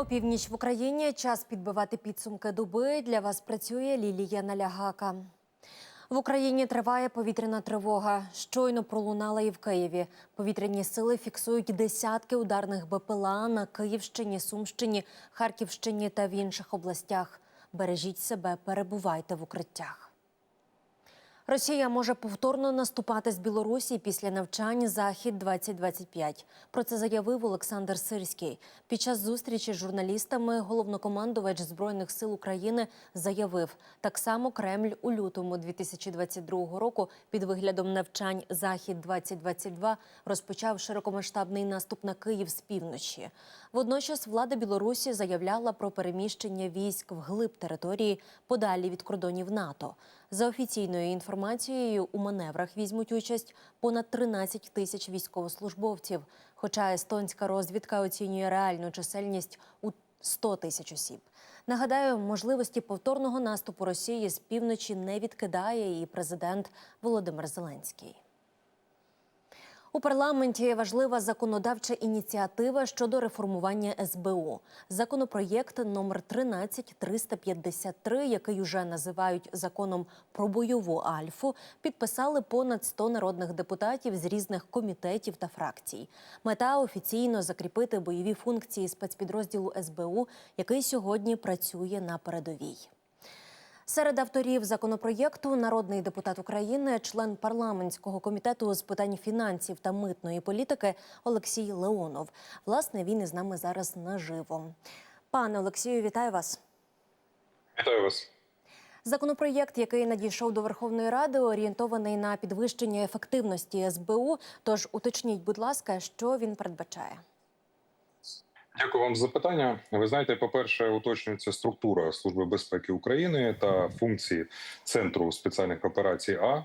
Опівніч в Україні час підбивати підсумки доби. Для вас працює Лілія Налягака. В Україні триває повітряна тривога. Щойно пролунала і в Києві. Повітряні сили фіксують десятки ударних БПЛА на Київщині, Сумщині, Харківщині та в інших областях. Бережіть себе, перебувайте в укриттях. Росія може повторно наступати з Білорусі після навчань Захід 2025 Про це заявив Олександр Сирський. Під час зустрічі з журналістами головнокомандувач збройних сил України заявив, так само Кремль у лютому 2022 року під виглядом навчань Захід 2022 розпочав широкомасштабний наступ на Київ з півночі. Водночас влада Білорусі заявляла про переміщення військ вглиб території подалі від кордонів НАТО. За офіційною інформацією, у маневрах візьмуть участь понад 13 тисяч військовослужбовців. Хоча естонська розвідка оцінює реальну чисельність у 100 тисяч осіб. Нагадаю, можливості повторного наступу Росії з півночі не відкидає і президент Володимир Зеленський. У парламенті важлива законодавча ініціатива щодо реформування СБУ. Законопроєкт номер 13353, який уже називають законом про бойову альфу, підписали понад 100 народних депутатів з різних комітетів та фракцій. Мета офіційно закріпити бойові функції спецпідрозділу СБУ, який сьогодні працює на передовій. Серед авторів законопроєкту народний депутат України, член парламентського комітету з питань фінансів та митної політики Олексій Леонов. Власне, він із нами зараз наживо. Пане Олексію, вітаю вас. Вітаю вас. Законопроєкт, який надійшов до Верховної Ради, орієнтований на підвищення ефективності СБУ. Тож уточніть, будь ласка, що він передбачає. Дякую вам за питання. Ви знаєте, по-перше, уточнюється структура Служби безпеки України та функції Центру спеціальних операцій А.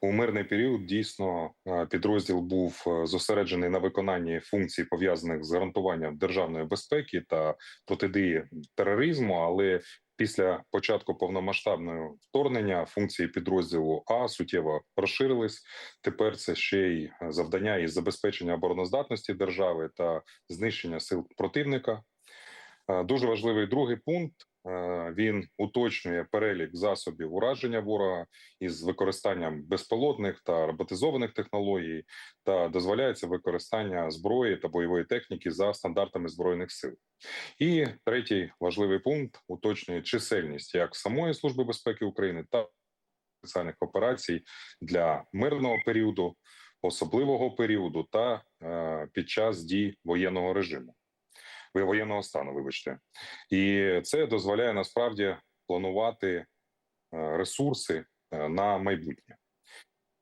У мирний період дійсно е, підрозділ був е, зосереджений на виконанні функцій пов'язаних з гарантуванням державної безпеки та протидії тероризму. Але після початку повномасштабного вторгнення функції підрозділу А суттєво розширились. Тепер це ще й завдання із забезпечення обороноздатності держави та знищення сил противника. Е, Дуже важливий другий пункт. Е, Він уточнює перелік засобів ураження ворога із використанням безпілотних та роботизованих технологій, та дозволяється використання зброї та бойової техніки за стандартами збройних сил. І третій важливий пункт уточнює чисельність як самої служби безпеки України та спеціальних операцій для мирного періоду, особливого періоду та е, під час дій воєнного режиму воєнного стану. Вибачте, і це дозволяє насправді планувати е, ресурси е, на майбутнє.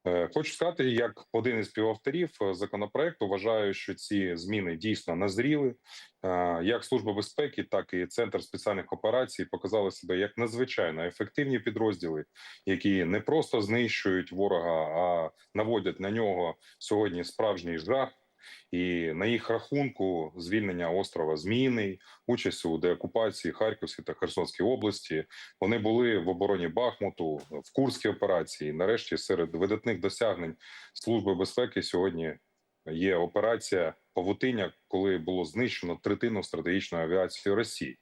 Е, Хочу сказати, як один із співавторів законопроекту вважаю, що ці зміни дійсно назріли. Як служба безпеки, так і центр спеціальних операцій показали себе як надзвичайно ефективні підрозділи, які не просто знищують ворога, а наводять на нього сьогодні справжній жах. І на їх рахунку звільнення острова Зміїний, участь у деокупації Харківської та Херсонської області. Вони були в обороні Бахмуту, в Курській операції. Нарешті, серед видатних досягнень служби безпеки сьогодні є операція Павутиня, коли було знищено третину стратегічної авіації Росії.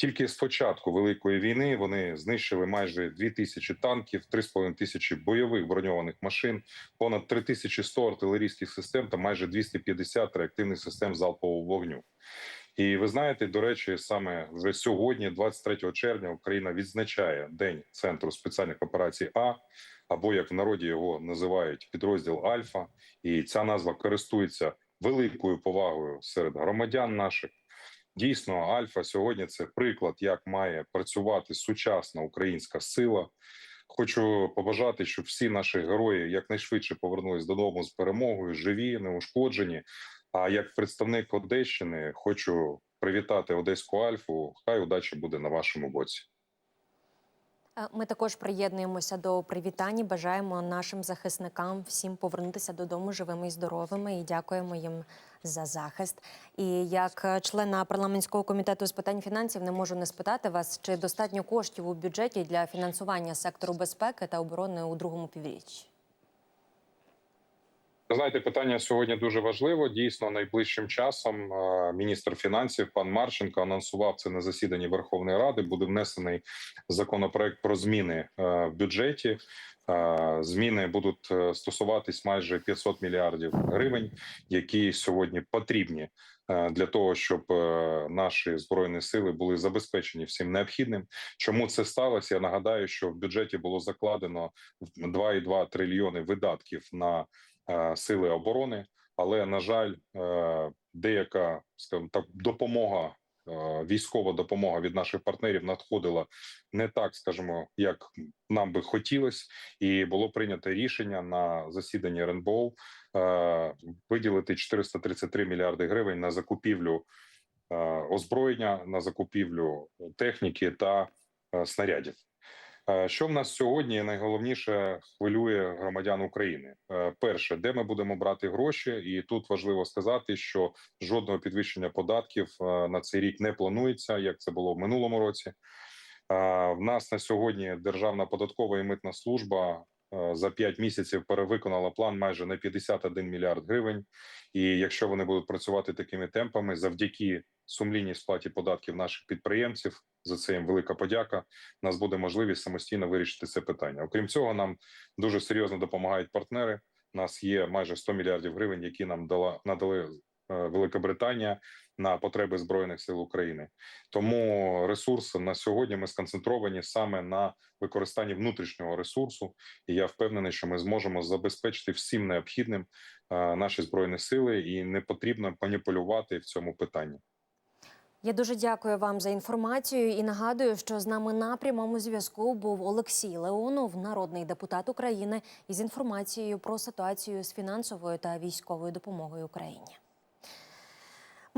Тільки з початку великої війни вони знищили майже 2 тисячі танків, 3,5 тисячі бойових броньованих машин, понад 3100 артилерійських систем та майже 250 реактивних систем залпового вогню. І ви знаєте, до речі, саме вже сьогодні, 23 червня, Україна відзначає День центру спеціальних операцій А. Або як в народі його називають підрозділ Альфа, і ця назва користується великою повагою серед громадян наших. Дійсно, Альфа сьогодні це приклад, як має працювати сучасна українська сила. Хочу побажати, щоб всі наші герої якнайшвидше повернулись додому з перемогою, живі, неушкоджені. А як представник Одещини, хочу привітати Одеську Альфу. Хай удача буде на вашому боці. Е, Ми також приєднуємося до привітань. Бажаємо нашим захисникам всім повернутися додому живими і здоровими і дякуємо їм за захист. І як члена парламентського комітету з питань фінансів не можу не спитати вас, чи достатньо коштів у бюджеті для фінансування сектору безпеки та оборони у другому півріччі. Знаєте, питання сьогодні дуже важливо. Дійсно, найближчим часом е, міністр фінансів пан Марченко анонсував це на засіданні Верховної Ради. Буде внесений законопроект про зміни е, в бюджеті. Е, Зміни будуть стосуватись майже 500 мільярдів гривень, які сьогодні потрібні для того, щоб наші збройні сили були забезпечені всім необхідним. Чому це сталося? Я нагадаю, що в бюджеті було закладено 2,2 трильйони видатків на сили оборони, але на жаль, е, деяка скажімо так допомога. е, Військова допомога від наших партнерів надходила не так, скажімо, як нам би хотілося, і було прийнято рішення на засіданні РНБО е, виділити 433 мільярди гривень на закупівлю е, озброєння, на закупівлю техніки та е, снарядів. Е, Що в нас сьогодні найголовніше хвилює громадян України? Е, Перше, де ми будемо брати гроші, і тут важливо сказати, що жодного підвищення податків е, на цей рік не планується, як це було в минулому році. В нас на сьогодні Державна податкова і митна служба за 5 місяців перевиконала план майже на 51 мільярд гривень. І якщо вони будуть працювати такими темпами, завдяки сумлінній сплаті податків наших підприємців, за це їм велика подяка. У нас буде можливість самостійно вирішити це питання. Окрім цього, нам дуже серйозно допомагають партнери. У нас є майже 100 мільярдів гривень, які нам дала надали е, Велика Британія на потреби збройних сил України. Тому ресурс на сьогодні ми сконцентровані саме на використанні внутрішнього ресурсу, і я впевнений, що ми зможемо забезпечити всім необхідним е, наші збройні сили, і не потрібно маніпулювати в цьому питанні. Я дуже дякую вам за інформацію і нагадую, що з нами на прямому зв'язку був Олексій Леонов, народний депутат України, із інформацією про ситуацію з фінансовою та військовою допомогою Україні.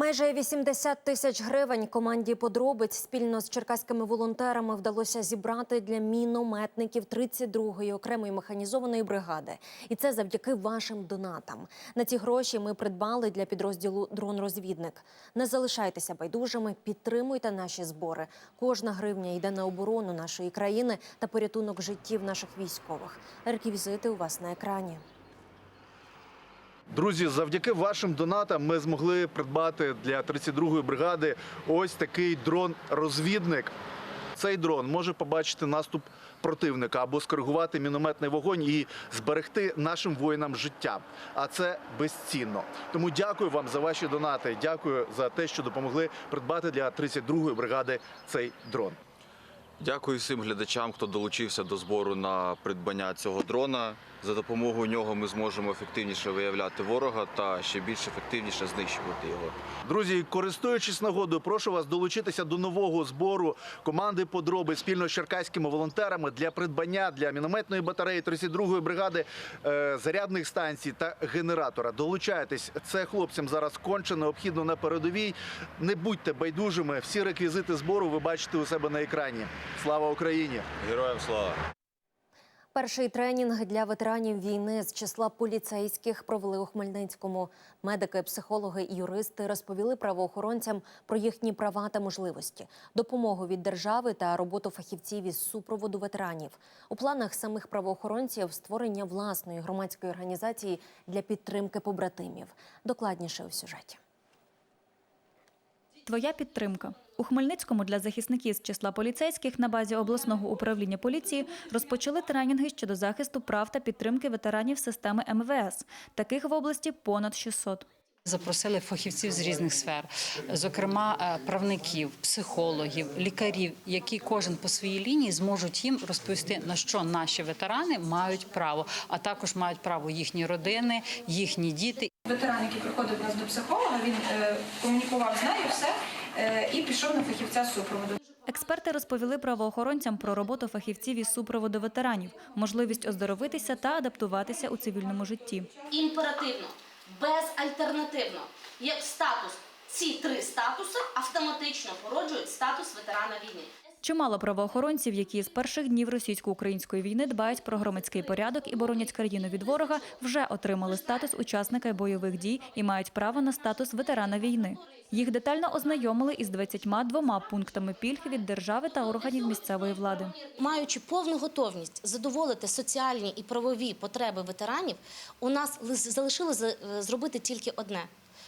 Майже 80 тисяч гривень команді подробиць спільно з черкаськими волонтерами вдалося зібрати для мінометників 32-ї окремої механізованої бригади. І це завдяки вашим донатам. На ці гроші ми придбали для підрозділу дрон-розвідник. Не залишайтеся байдужими, підтримуйте наші збори. Кожна гривня йде на оборону нашої країни та порятунок життів наших військових. Реквізити у вас на екрані. Друзі, завдяки вашим донатам ми змогли придбати для 32-ї бригади ось такий дрон-розвідник. Цей дрон може побачити наступ противника або скоригувати мінометний вогонь і зберегти нашим воїнам життя. А це безцінно. Тому дякую вам за ваші донати. Дякую за те, що допомогли придбати для 32-ї бригади цей дрон. Дякую всім глядачам, хто долучився до збору на придбання цього дрона. За допомогою нього ми зможемо ефективніше виявляти ворога та ще більш ефективніше знищувати його. Друзі, користуючись нагодою, прошу вас долучитися до нового збору команди подроби спільно з черкаськими волонтерами для придбання для мінометної батареї 32-ї бригади е, зарядних станцій та генератора. Долучайтесь, це хлопцям зараз конче необхідно на передовій. Не будьте байдужими. Всі реквізити збору ви бачите у себе на екрані. Слава Україні! Героям слава! Перший тренінг для ветеранів війни з числа поліцейських провели у Хмельницькому. Медики, психологи і юристи розповіли правоохоронцям про їхні права та можливості, допомогу від держави та роботу фахівців із супроводу ветеранів. У планах самих правоохоронців створення власної громадської організації для підтримки побратимів. Докладніше у сюжеті. Твоя підтримка у Хмельницькому для захисників з числа поліцейських на базі обласного управління поліції розпочали тренінги щодо захисту прав та підтримки ветеранів системи МВС. Таких в області понад 600. Запросили фахівців з різних сфер, зокрема е, правників, психологів, лікарів, які кожен по своїй лінії зможуть їм розповісти на що наші ветерани мають право, а також мають право їхні родини, їхні діти. Ветеран, який приходив до нас до психолога, він е, комунікував з нею все і пішов на фахівця супроводу. Експерти розповіли правоохоронцям про роботу фахівців із супроводу ветеранів, можливість оздоровитися та адаптуватися у цивільному житті. імперативно, безальтернативно, як статус. Ці три статуси автоматично породжують статус ветерана війни. Чимало правоохоронців, які з перших днів російсько-української війни дбають про громадський порядок і боронять країну від ворога, вже отримали статус учасника бойових дій і мають право на статус ветерана війни. Їх детально ознайомили із 22 пунктами пільг від держави та органів місцевої влади. Маючи повну готовність задоволити соціальні і правові потреби ветеранів, у нас залишилось е, зробити тільки одне.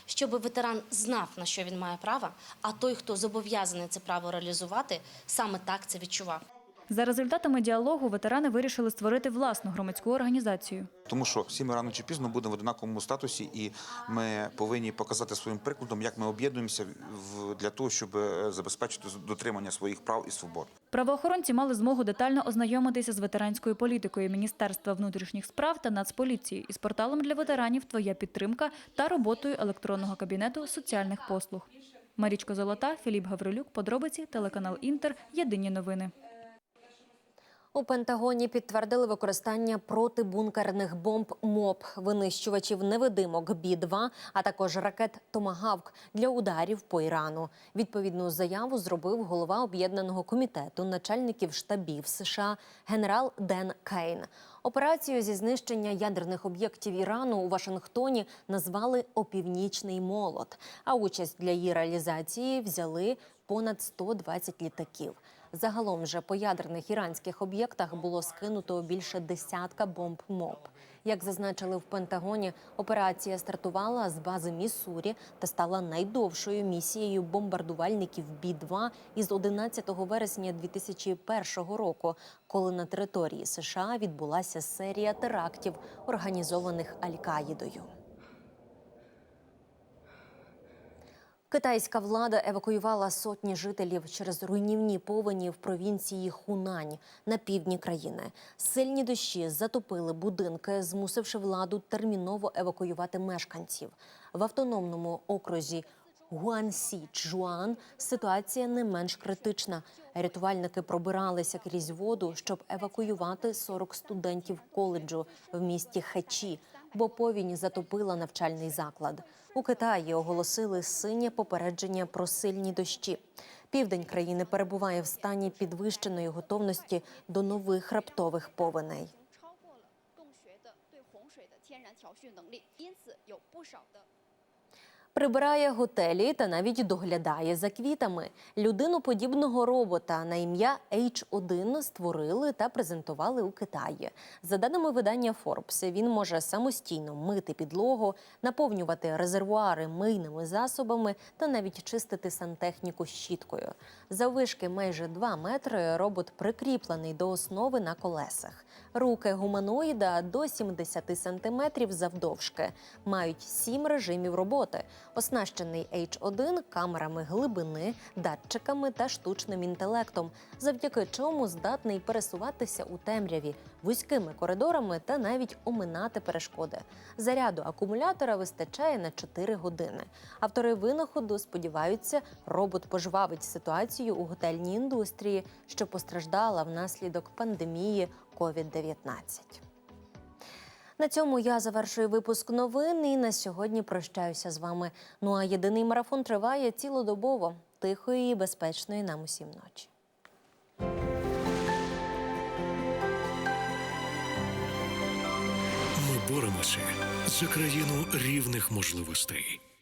Щоб ветеран знав, на що він має право, а той, хто зобов'язаний це право реалізувати, саме так це відчував. За результатами діалогу ветерани вирішили створити власну громадську організацію. Тому що всі ми рано чи пізно будемо в однаковому статусі, і ми повинні показати своїм прикладом, як ми об'єднуємося для того, щоб е, забезпечити дотримання своїх прав і свобод. Правоохоронці мали змогу детально ознайомитися з ветеранською політикою Міністерства внутрішніх справ та Нацполіції із порталом для ветеранів Твоя підтримка та роботою електронного кабінету соціальних послуг. Марічко Золота, Філіп Гаврилюк, подробиці, телеканал Інтер. Єдині новини. У Пентагоні підтвердили використання протибункерних бомб МОП, винищувачів невидимок Бі-2, а також ракет Томагавк для ударів по Ірану. Відповідну заяву зробив голова об'єднаного комітету начальників штабів США генерал Ден Кейн. Операцію зі знищення ядерних об'єктів Ірану у Вашингтоні назвали Опівнічний молот. А участь для її реалізації взяли понад 120 літаків. Загалом же по ядерних іранських об'єктах було скинуто більше десятка бомб МОП. Як зазначили в Пентагоні, операція стартувала з бази Міссурі та стала найдовшою місією бомбардувальників Бі-2 із 11 вересня 2001 року, коли на території США відбулася серія терактів, організованих Аль-Каїдою. Китайська влада евакуювала сотні жителів через руйнівні повені в провінції Хунань на півдні країни. Сильні дощі затопили будинки, змусивши владу терміново евакуювати мешканців. В автономному окрузі Гуансі Чжуан ситуація не менш критична. Рятувальники пробиралися крізь воду, щоб евакуювати 40 студентів коледжу в місті Хечі, бо повінь затопила навчальний заклад. У Китаї оголосили синє попередження про сильні дощі. Південь країни перебуває в стані підвищеної готовності до нових раптових повеней. Прибирає готелі та навіть доглядає за квітами. Людину подібного робота на ім'я H1 створили та презентували у Китаї. За даними видання Forbes, він може самостійно мити підлогу, наповнювати резервуари мийними засобами та навіть чистити сантехніку щіткою. Заввишки майже 2 метри робот прикріплений до основи на колесах. Руки гуманоїда до 70 сантиметрів завдовжки. Мають сім режимів роботи. Оснащений H1 камерами глибини, датчиками та штучним інтелектом, завдяки чому здатний пересуватися у темряві, вузькими коридорами та навіть оминати перешкоди. Заряду акумулятора вистачає на 4 години. Автори винаходу сподіваються, робот пожвавить ситуацію у готельній індустрії, що постраждала внаслідок пандемії COVID-19. На цьому я завершую випуск новин і на сьогодні прощаюся з вами. Ну а єдиний марафон триває цілодобово. Тихої і безпечної нам усім ночі. Ми боремося за країну рівних можливостей.